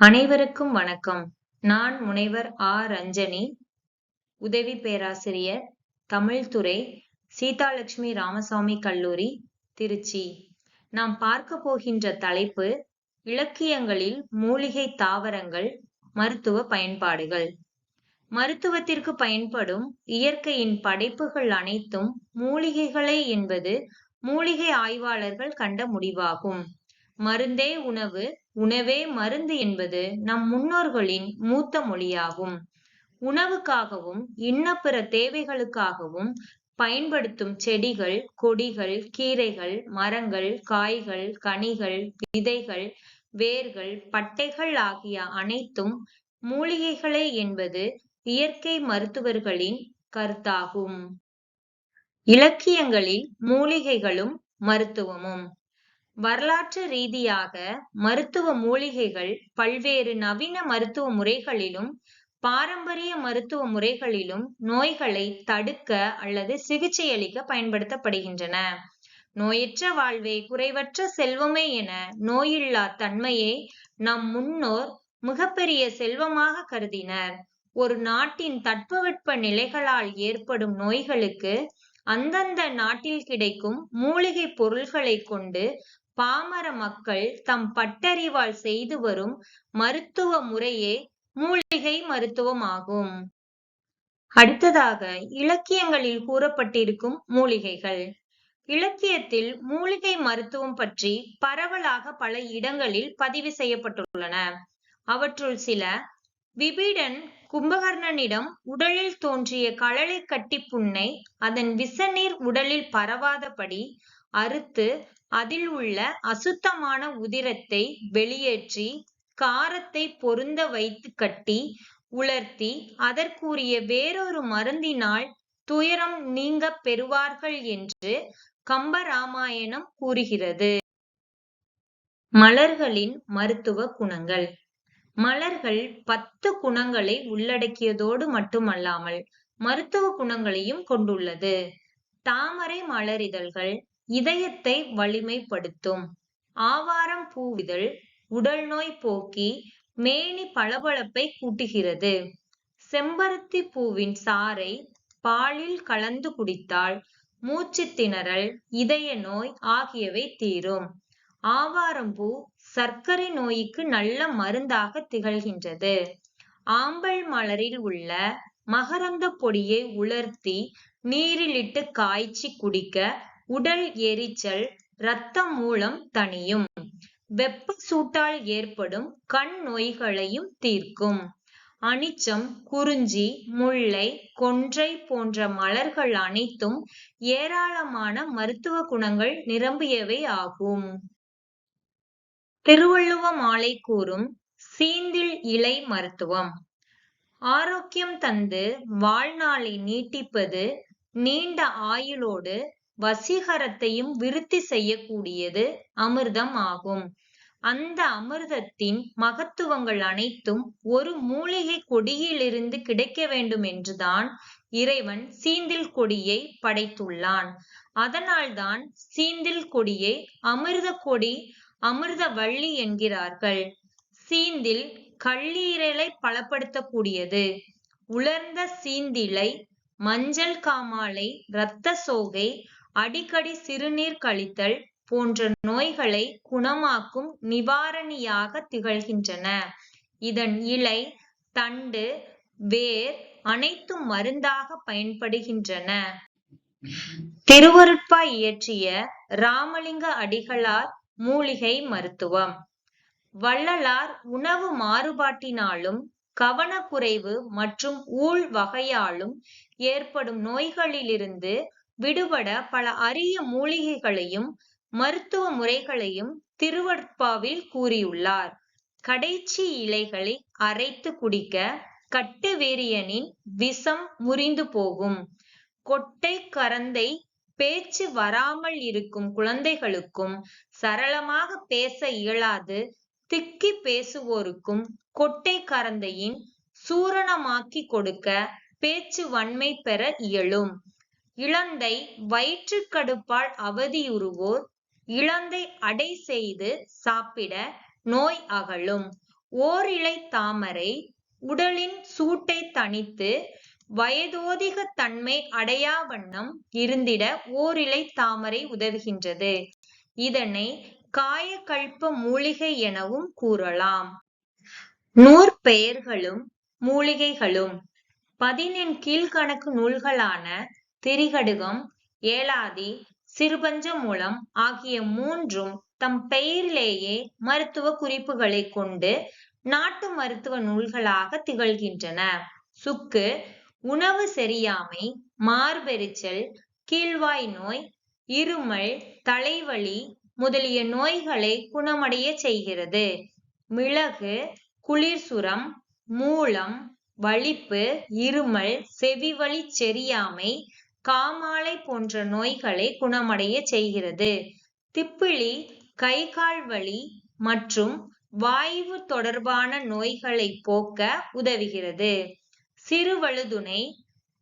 அனைவருக்கும் வணக்கம். நான் முனைவர் ஆ. ரஞ்சனி, உதவி பேராசிரியர், தமிழ்துறை சீதாலட்சுமி ராமசாமி கல்லூரி, திருச்சி. நாம் பார்க்க போகின்ற தலைப்பு இலக்கியங்களில் மூலிகை தாவரங்கள், மருத்துவ பயன்பாடுகள். மருத்துவத்திற்கு பயன்படும் இயற்கையின் படைப்புகள் அனைத்தும் மூலிகைகளே என்பது மூலிகை ஆய்வாளர்கள் கண்ட முடிவாகும். மருந்தே உணவு, உணவே மருந்து என்பது நம் முன்னோர்களின் மூத்த மொழியாகும். உணவுக்காகவும் இன்னப்பிற தேவைகளுக்காகவும் பயன்படுத்தும் செடிகள், கொடிகள், கீரைகள், மரங்கள், காய்கள், கனிகள், விதைகள், வேர்கள், பட்டைகள் ஆகிய அனைத்தும் மூலிகைகளே என்பது இயற்கை மருத்துவர்களின் கருத்தாகும். இலக்கியங்களில் மூலிகைகளும் மருத்துவமும் வரலாற்று ரீதியாக மருத்துவ மூலிகைகள் பல்வேறு நவீன மருத்துவ முறைகளிலும், பாரம்பரிய மருத்துவ முறைகளிலும் நோய்களை தடுக்க அல்லது சிகிச்சையளிக்க பயன்படுத்தப்படுகின்றன. நோயற்ற வாழ்வே குறைவற்ற செல்வமே என நோயில்லா தன்மையை நம் முன்னோர் மிகப்பெரிய செல்வமாக கருதினர். ஒரு நாட்டின் தட்பவெட்ப நிலைகளால் ஏற்படும் நோய்களுக்கு அந்தந்த நாட்டில் கிடைக்கும் மூலிகை பொருள்களை கொண்டு பாமர மக்கள் தம் பட்டறிவால் செய்து வரும் மருத்துவ முறையே மூலிகை மருத்துவமாகும். அடுத்ததாக இலக்கியங்களில் கூறப்பட்டிருக்கும் மூலிகைகள். இலக்கியத்தில் மூலிகை மருத்துவம் பற்றி பரவலாக பல இடங்களில் பதிவு செய்யப்பட்டுள்ளன. அவற்றுள் சில விபீடன் கும்பகர்ணனிடம் உடலில் தோன்றிய களலை கட்டி புண்ணை அதன் விசநீர் உடலில் பரவாதபடி அறுத்து அதில் உள்ள அசுத்தமான உதிரத்தை வெளியேற்றி காரத்தைப் பொருந்த வைத்துக் கட்டி, உலர்த்தி அதற்குரிய வேறொரு மருந்தினால் துயரம் நீங்கப் பெறுவார்கள் என்று கம்பராமாயணம் கூறுகிறது. மலர்களின் மருத்துவ குணங்கள் மலர்கள் பத்து குணங்களை உள்ளடக்கியதோடு மட்டுமல்லாமல் மருத்துவ குணங்களையும் கொண்டுள்ளது. தாமரை மலரிதழ்கள் இதயத்தை வலிமைப்படுத்தும். ஆவாரம் பூவிதழ் உடல் நோய் போக்கி மேனி பளபளப்பை கூட்டுகிறது. செம்பருத்தி பூவின் சாறை பாலில் கலந்து குடித்தால் மூச்சு திணறல், இதய நோய் ஆகியவை தீரும். ஆவாரம்பூ சர்க்கரை நோய்க்கு நல்ல மருந்தாக திகழ்கின்றது. ஆம்பல் மலரில் உள்ள மகரந்தப் பொடியை உலர்த்தி நீரிலிட்டு காய்ச்சி குடிக்க உடல் எரிச்சல், இரத்தம் மூலம் தணியும். வெப்ப சூட்டால் ஏற்படும் கண் நோய்களையும் தீர்க்கும். அனிச்சம், குறிஞ்சி, முல்லை, கொன்றை போன்ற மலர்கள் அனைத்தும் ஏராளமான மருத்துவ குணங்கள் நிரம்பியவை ஆகும். திருவள்ளுவ மாலை கூறும் சீந்தில் இலை மருத்துவம் ஆரோக்கியம் தந்து வாழ்நாளை நீட்டிப்பது, நீண்ட ஆயுளோடு வசீகரத்தையும் விருத்தி செய்யக்கூடியது அமிர்தம் ஆகும். அந்த அமிர்தத்தின் மகத்துவங்கள் அனைத்தும் ஒரு மூலிகை கொடியிலிருந்து கிடைக்க வேண்டும் என்றுதான் இறைவன் சீந்தில் கொடியை படைத்துள்ளான். அதனால்தான் சீந்தில் கொடியை அமிர்த கொடி, அமிர்த வள்ளி என்கிறார்கள். சீந்தில் கல்லீரலை பலப்படுத்தக்கூடியது உலர்ந்த சீந்திலை மஞ்சள் காமாலை, இரத்த சோகை, அடிக்கடி சிறுநீர் கழித்தல் போன்ற நோய்களை குணமாக்கும் நிவாரணியாக திகழ்கின்றன. இதன் இலை, தண்டு, வேர் அனைத்தும் மருந்தாக பயன்படுகின்றன. திருவருட்பா இயற்றிய இராமலிங்க அடிகளார் மூலிகை மருத்துவம் வள்ளலார் உணவு மாறுபாட்டினாலும், கவனக்குறைவு மற்றும் ஊழ் வகையாலும் ஏற்படும் நோய்களிலிருந்து விடுபட பல அரிய மூலிகைகளையும், மருத்துவ முறைகளையும் திருவருட்பாவில் கூறியுள்ளார். கடைச்சி இலைகளை அரைத்து குடிக்க கட்டுவேரியனின் விஷம் முறிந்து போகும். கொட்டை கரந்தை பேச்சு வராமல் இருக்கும் குழந்தைகளுக்கும், சரளமாக பேச இயலாது திக்கிப் பேசுவோருக்கும் கொட்டை கரந்தையின் சூரணமாக்கிக் கொடுக்க பேச்சு வன்மை பெற இயலும். இழந்தை வயிற்றுக் கடுப்பால் அவதியுறுவோர் இழந்தை அடை செய்து சாப்பிட நோய் அகலும். ஓரிலை தாமரை உடலின் சூட்டை தணித்து வயதோதிக தன்மை அடையா வண்ணம் இருந்திட ஓரிலை தாமரை உதவுகின்றது. இதனை காயகல்ப மூலிகை எனவும் கூறலாம். நூற்பெயர்களும் மூலிகைகளும். பதினெண் கீழ்கணக்கு நூல்களான திரிகடுகம் ஏலாதி சிறுபஞ்சமூலம் ஆகிய மூன்றும் தம் பெயரிலேயே மருத்துவ குறிப்புகளை கொண்டு நாட்டு மருத்துவ நூல்களாக திகழ்கின்றன. சுக்கு உணவு செரியாமை மார்பெரிச்சல் கீழ்வாய் நோய் இருமல் தலைவலி முதலிய நோய்களை குணமடைய செய்கிறது. மிளகு குளிர்சுரம் மூலம் வலிப்பு இருமல் செவிவழி செரியாமை காமாலை போன்ற நோய்களை குணமடைய செய்கிறது. திப்பிலி கை கால் வலி மற்றும் வாய்வு தொடர்பான நோய்களை போக்க உதவுகிறது. சிறுவழுதுணை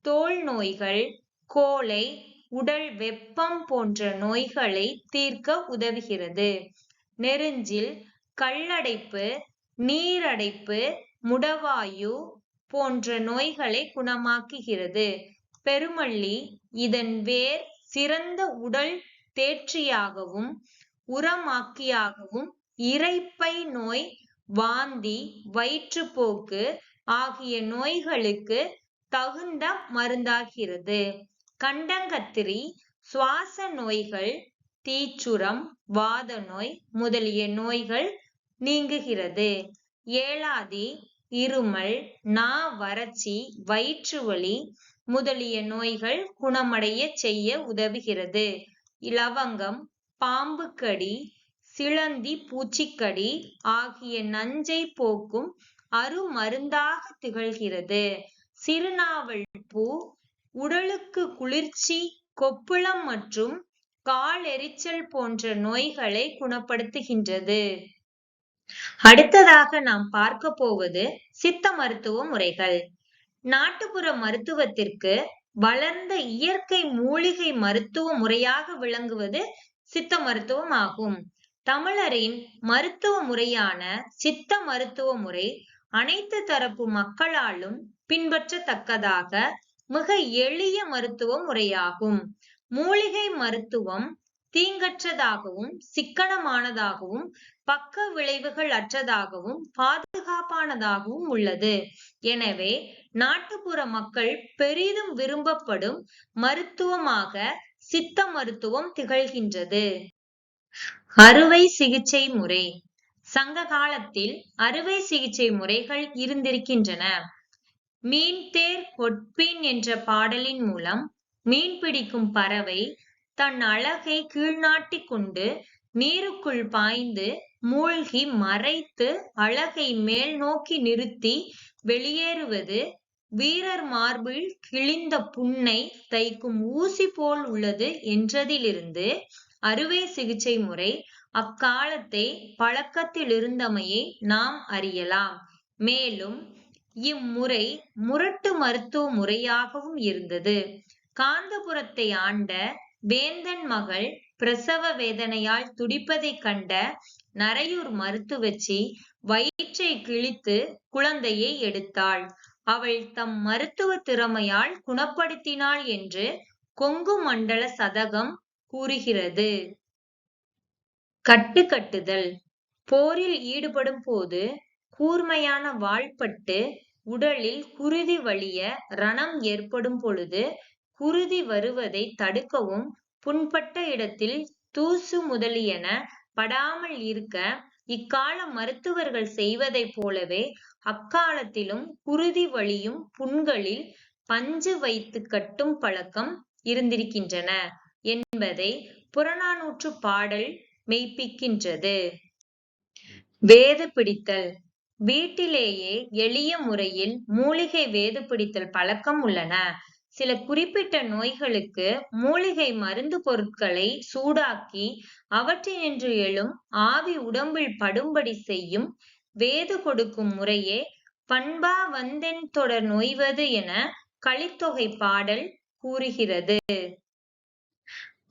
தோல் நோய்கள் கோழை உடல் வெப்பம் போன்ற நோய்களை தீர்க்க உதவுகிறது. நெருஞ்சில் கல்லடைப்பு நீரடைப்பு முடவாயு போன்ற நோய்களை குணமாக்குகிறது. பெருமள்ளி இதன் வேர் சிறந்த உடல் தேற்றியாகவும் உரமாக்கியாகவும் இரைப்பை நோய் வாந்தி வயிற்றுப்போக்கு ஆகிய நோய்களுக்கு தகுந்த மருந்தாகிறது. கண்டங்கத்திரி சுவாச நோய்கள் தீச்சுரம் வாத நோய் முதலிய நோய்கள் நீங்குகிறது. ஏலாதி இருமல் நா வறட்சி வயிற்று வலி முதலிய நோய்கள் குணமடைய செய்ய உதவுகிறது. இலவங்கம் பாம்புக்கடி சிலந்தி பூச்சிக்கடி ஆகிய நஞ்சை போக்கும் அருமருந்தாக திகழ்கிறது. சிறுநாவல் பூ உடலுக்கு குளிர்ச்சி கொப்புளம் மற்றும் கால் எரிச்சல் போன்ற நோய்களை குணப்படுத்துகின்றது. அடுத்ததாக நாம் பார்க்க போவது சித்த மருத்துவ முறைகள். நாட்டுப்புற மருத்துவத்திற்கு வளர்ந்த இயற்கை மூலிகை மருத்துவ முறையாக விளங்குவது சித்த மருத்துவம் ஆகும். தமிழரின் மருத்துவ முறையான சித்த மருத்துவ முறை அனைத்து தரப்பு மக்களாலும் பின்பற்றத்தக்கதாக மிக எளிய மருத்துவ முறையாகும். மூலிகை மருத்துவம் தீங்கற்றதாகவும் சிக்கனமானதாகவும் பக்க விளைவுகள் அற்றதாகவும் பாதுகாப்பானதாகவும் உள்ளது. எனவே நாட்டுப்புற மக்கள் பெரிதும் விரும்பப்படும் மருத்துவமாக சித்த மருத்துவம் திகழ்கின்றது. அறுவை சிகிச்சை முறை. சங்க காலத்தில் அறுவை சிகிச்சை முறைகள் இருந்திருக்கின்றன. மீன்தேர் கொட்பின் என்ற பாடலின் மூலம் மீன் பிடிக்கும் பறவை தன் அழகை கீழ்நாட்டிக் கொண்டு நீருக்குள் பாய்ந்து மூழ்கி மறைத்து அழகை மேல் நோக்கி நிறுத்தி வெளியேறுவது வீரர் மார்பில் கிழிந்த புண்ணை தைக்கும் ஊசி போல் உள்ளது என்றதிலிருந்து அறுவை சிகிச்சை முறை அக்காலத்தை பழக்கத்தில் இருந்தமையை நாம் அறியலாம். மேலும் இம்முறை முரட்டு மருத்துவ முறையாகவும் இருந்தது. காந்தபுரத்தை ஆண்ட வேந்தன் மகள் பிரசவ வேதனையால் துடிப்பதைக் கண்ட நரையூர் மருத்துவச்சி வயிற்றை கிழித்து குழந்தையை எடுத்தாள். அவள் தம் மருத்துவ திறமையால் குணப்படுத்தினாள் என்று கொங்கு மண்டல சதகம் கூறுகிறது. கட்டு கட்டுதல் போரில் ஈடுபடும் போது கூர்மையான வாள்பட்டு உடலில் குருதி வழிய ரணம் ஏற்படும் பொழுது குருதி வருவதை தடுக்கவும் புண்பட்ட இடத்தில் தூசு முதலியன படாமல் இருக்க இக்கால மருத்துவர்கள் செய்வதைப் போலவே அக்காலத்திலும் குருதி வழியும் புண்களில் பஞ்சு வைத்து கட்டும் பழக்கம் இருந்திருக்கின்றன என்பதை புறநானூற்று பாடல் மெய்ப்பிக்கின்றது. வேது பிடித்தல். வீட்டிலேயே எளிய முறையில் மூலிகை வேது பிடித்தல் பழக்கம் உள்ளன. சில குறிப்பிட்ட நோய்களுக்கு மூலிகை மருந்து பொருட்களை சூடாக்கி அவற்றினின்று எழும் ஆவி உடம்பில் படும்படி செய்யும் வேது கொடுக்கும் முறையே பண்பா வந்தென் தொடர் நோய்வது என கலித்தொகை பாடல் கூறுகிறது.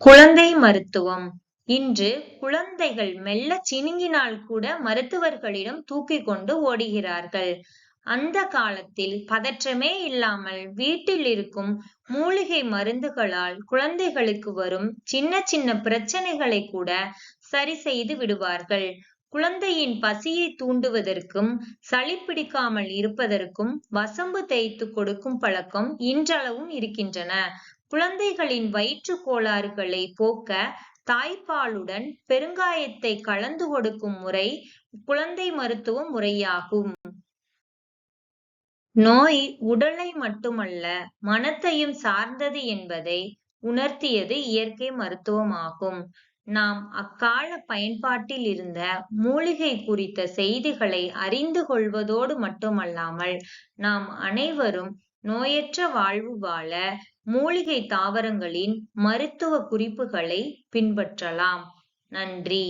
குழந்தை மருத்துவம். இன்று குழந்தைகள் மெல்ல சினுங்கினால் கூட மருத்துவர்களிடம் தூக்கி கொண்டு ஓடுகிறார்கள். அந்த காலத்தில் பதற்றமே இல்லாமல் வீட்டில் இருக்கும் மூலிகை மருந்துகளால் குழந்தைகளுக்கு வரும் சின்ன சின்ன பிரச்சனைகளை கூட சரி செய்து விடுவார்கள். குழந்தையின் பசியை தூண்டுவதற்கும் சளி பிடிக்காமல் இருப்பதற்கும் வசம்பு தேய்த்து கொடுக்கும் பழக்கம் இன்றளவும் இருக்கின்றன. குழந்தைகளின் வயிற்று கோளாறுகளை போக்க தாய்ப்பாலுடன் பெருங்காயத்தை கலந்து கொடுக்கும் முறை குழந்தை மருத்துவ முறையாகும். நோய் உடலை மட்டுமல்ல மனத்தையும் சார்ந்தது என்பதை உணர்த்தியது இயற்கை மருத்துவமாகும். நாம் அக்கால பயன்பாட்டில் இருந்த மூலிகை குறித்த செய்திகளை அறிந்து கொள்வதோடு மட்டுமல்லாமல் நாம் அனைவரும் நோயற்ற வாழ்வு வாழ மூலிகை தாவரங்களின் மருத்துவ குறிப்புகளை பின்பற்றலாம். நன்றி.